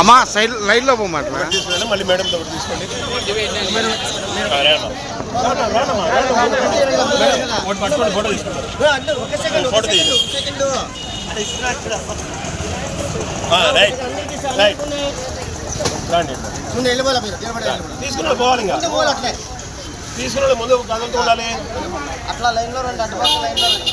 అమ్మా సైడ్ లైన్లో పోమాట మళ్ళీ మేడం దగ్గర తీసుకోండి. ఫోటో తీయండి. Right right. రండి. ముందు వెళ్ళిపోవాలి మీరు. తీసుకున్న పోవాలి ఇంకా. ముందు పోవాలి అట్లే. తీసుకున్న ముందు కదులుతూ ఉండాలి. అట్లా లైన్లో రండి అటుపక్క లైన్లో రండి.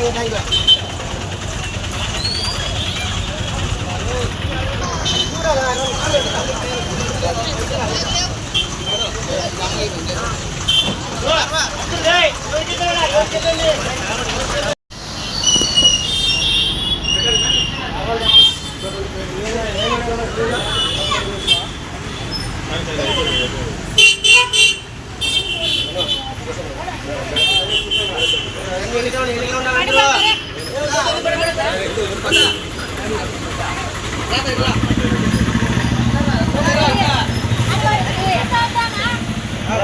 రాండి మీరు అమ్మాయి తీసుకురండి. మీ అందరికీ ధన్యవాదాలు రా, పక్కన రా, కదిరేపా. ఆ,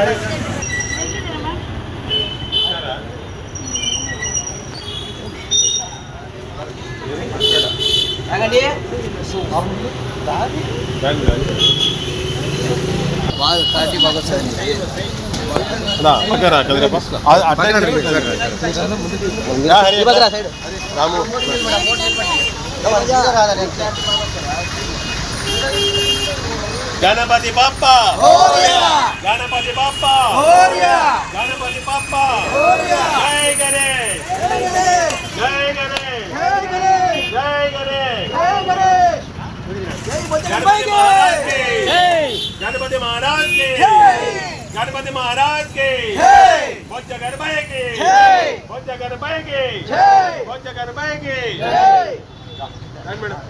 అట్లే రా, హరి. రాము. గణపతి బాప్ప గణపతి బాప్ప గణపతి బాప్ప జై గణేష్. జై గణేష్. జై గణేష్. గణపతి మహారాజ్ గణపతి మహారాజ్ గణపతి మహారాజ్కి బొజ్జ గణపయ్యకి బొజ్జ గణపయ్యకి బొజ్జ గణపయ్యకి రండి మేడం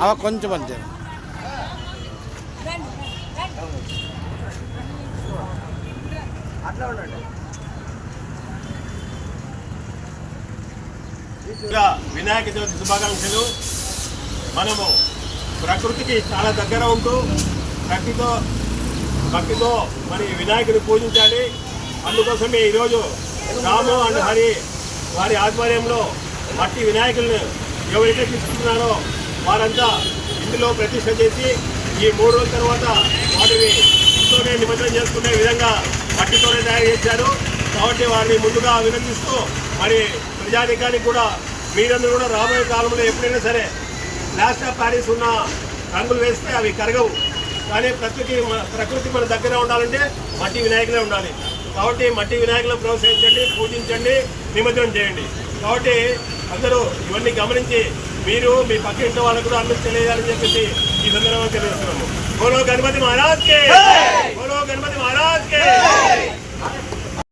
అవ కొంచెం పంచారు వినాయక చవితి శుభాకాంక్షలు. మనము ప్రకృతికి చాలా దగ్గర ఉంటూ భక్తితో భక్తితో మరి వినాయకుని పూజించాలి. అందుకోసమే ఈరోజు రాము అండ్ హరి వారి ఆధ్వర్యంలో మట్టి వినాయకులను ఎవరైతే తీసుకుంటున్నారో వారంతా ఇందులో ప్రతిష్ట చేసి ఈ మూడు రోజుల తర్వాత వాటిని ఇంట్లోనే నిమజ్జనం చేసుకునే విధంగా మట్టితోనే తయారు చేశారు. కాబట్టి వారిని ముందుగా అభినందిస్తూ మరి ప్రజానికానికి కూడా మీరందరూ కూడా రాబోయే కాలంలో ఎప్పుడైనా సరే ప్లాస్టర్ ఆఫ్ ప్యారిస్ ఉన్న రంగులు వేస్తే అవి కరగవు. కానీ ప్రకృతి ప్రకృతి మన దగ్గర ఉండాలంటే మట్టి వినాయకులే ఉండాలి. కాబట్టి మట్టి వినాయకులను ప్రోత్సహించండి పూజించండి నిమజ్జనం చేయండి. కాబట్టి అందరూ ఇవన్నీ గమనించి మీరు మీ పక్క ఇంటి వాళ్ళకు కూడా అందరూ తెలియాలని చెప్పేసి ఈ సందర్భంగా తెలియజేస్తున్నాము. బోలో గణపతి మహారాజ్ బోలో గణపతి Henrique!